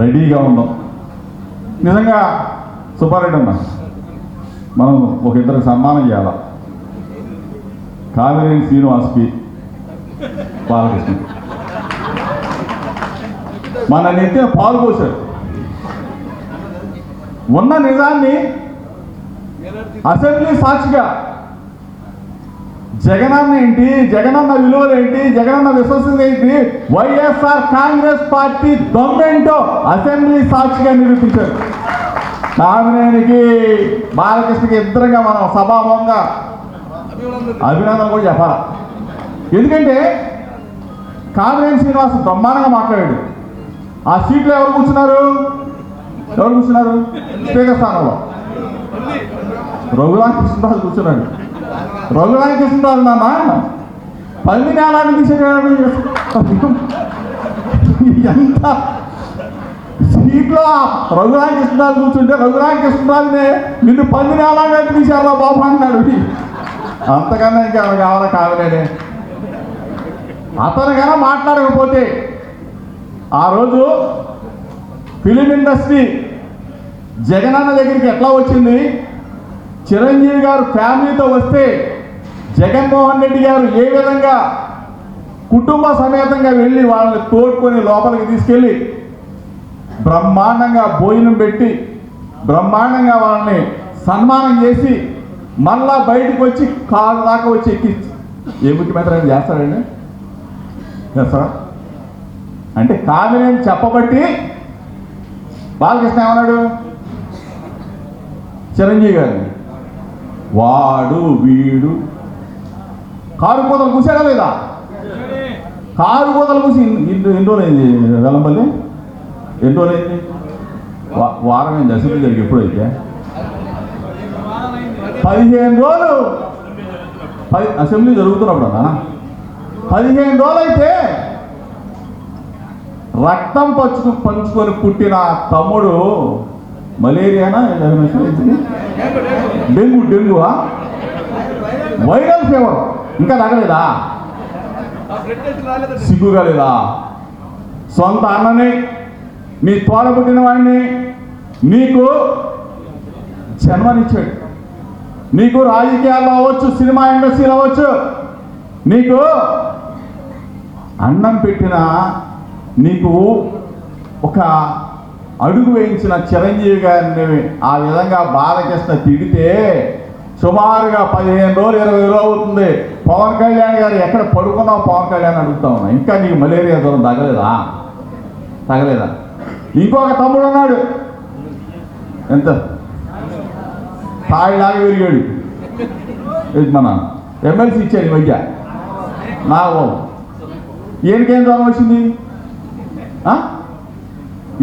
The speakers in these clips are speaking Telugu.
రెడీగా ఉన్నాం. నిజంగా సుబ్బారెడ్డి అన్న మనం ఒక ఇద్దరికి సన్మానం చేయాలా? కావేరేని శ్రీనివాస్కి బాలకృష్ణ. మన నెత్తిన పాలు పోశారు. ఉన్న నిజాన్ని అసెంబ్లీ సాక్షిగా జగనన్న ఏంటి? జగనన్న విలువలు ఏంటి? జగనన్న విశ్వసనీయత ఏంటి? వైఎస్ఆర్ కాంగ్రెస్ పార్టీ దొంగేంటో అసెంబ్లీ సాక్షిగా నిరూపించారు. కామినేనికి బాలకృష్ణకి ఇద్దరుగా మనం సభాభంగా అభినందన కూడా చెప్పాలి? ఎందుకంటే కామినేని శ్రీనివాస్ బ్రహ్మాండంగా మాట్లాడాడు. ఆ సీట్లో ఎవరు కూర్చున్నారు? ఎవరు కూర్చున్నారు? స్పీకర్ స్థానంలో. రఘురామ కృష్ణరాజు కూర్చున్నాడు రఘురామ కృష్ణరాజు నాన్న పల్లి నేలాన్ని తీసేటాడు ఎంత సీట్లో రఘురామ కృష్ణరాజు కూర్చుంటే రఘురామ కృష్ణరాజునే నిన్ను పల్లి నేలాగా తీశారా బాబు అన్నాడు అంతకన్నా ఇంకా కావాలా కావాలనే అతను కన్నా మాట్లాడకపోతే ఆ రోజు ఫిలిం ఇండస్ట్రీ జగనన్న దగ్గరికి ఎట్లా వచ్చింది? చిరంజీవి గారు ఫ్యామిలీతో వస్తే జగన్మోహన్ రెడ్డి గారు ఏ విధంగా కుటుంబ సమేతంగా వెళ్ళి వాళ్ళని తోడుకొని లోపలికి తీసుకెళ్ళి బ్రహ్మాండంగా భోజనం పెట్టి బ్రహ్మాండంగా వాళ్ళని సన్మానం చేసి మళ్ళా బయటకు వచ్చి కాలు దాకా వచ్చి ఎక్కి ఏ ముఖ్యమంత్రి చేస్తారండి? చేస్తారా? అంటే కామినేని చెప్పబట్టి బాలకృష్ణ ఏమన్నాడు? చిరంజీవి గారిని వాడు వీడు. కారు కోతలు కూసాడా లేదా? కారు కోతలు కూసి ఎన్ని ఎన్ని రోజులైంది వెల్లంపల్లి ఎన్ని రోజులైంది వారం అయింది? అసెంబ్లీ జరిగి ఎప్పుడైతే? పదిహేను రోజులు. పది అసెంబ్లీ జరుగుతున్నప్పుడు అన్నా పదిహేను రోజులు అయితే రక్తం పచ్చు పంచుకొని పుట్టిన తమ్ముడు మలేరియానా డెంగ్యూ డెంగ్యూవా వైరల్ ఫీవర్. ఇంకా తగ్గలేదా? సిగ్గుగా లేదా సొంత అన్నని నీ తోడ పుట్టిన వాడిని నీకు జన్మనిచ్చాడు. నీకు రాజకీయాల్లో అవ్వచ్చు సినిమా ఇండస్ట్రీలో అవ్వచ్చు నీకు అన్నం పెట్టిన నీకు ఒక అడుగు వేయించిన చిరంజీవి గారిని ఆ విధంగా బాలకృష్ణ తిడితే సుమారుగా పదిహేను రోజులు ఇరవై రోజులు అవుతుంది. పవన్ కళ్యాణ్ గారు ఎక్కడ పడుకున్నావు పవన్ కళ్యాణ్ అడుగుతా ఉన్నా. ఇంకా నీకు మలేరియా జ్వరం తగలేదా తగలేదా ఇంకొక తమ్ముడు ఉన్నాడు. ఎంత? తాయిలాగా విరిగాడు. మన ఎమ్మెల్సీ ఇచ్చాడు ఈ మధ్య. నా బాబు ఈయనకేం జ్వరం వచ్చింది? ఆ?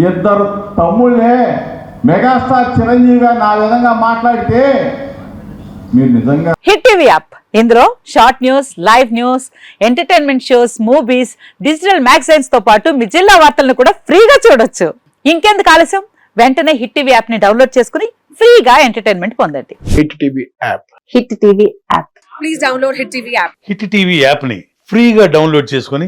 ఇద్దరు తమ్ముళ్ళే మెగాస్టార్ చిరంజీవి గారు నా విధంగా మాట్లాడితే మీరు నిజంగా హిట్ టీవీ యాప్. ఇందులో short news live news entertainment shows movies digital మ్యాగజైన్స్తో పాటు మీ జిల్లా వార్తలను కూడా ఫ్రీగా చూడొచ్చు. ఇంకెందుకు ఆలస్యం? వెంటనే హిట్ టీవీ యాప్ని డౌన్లోడ్ చేసుకుని ఫ్రీగా ఎంటర్టైన్మెంట్ పొందండి. Hit TV app. Hit TV app. Please download Hit TV app. Hit TV యాప్ని ఫ్రీగా డౌన్లోడ్ చేసుకొని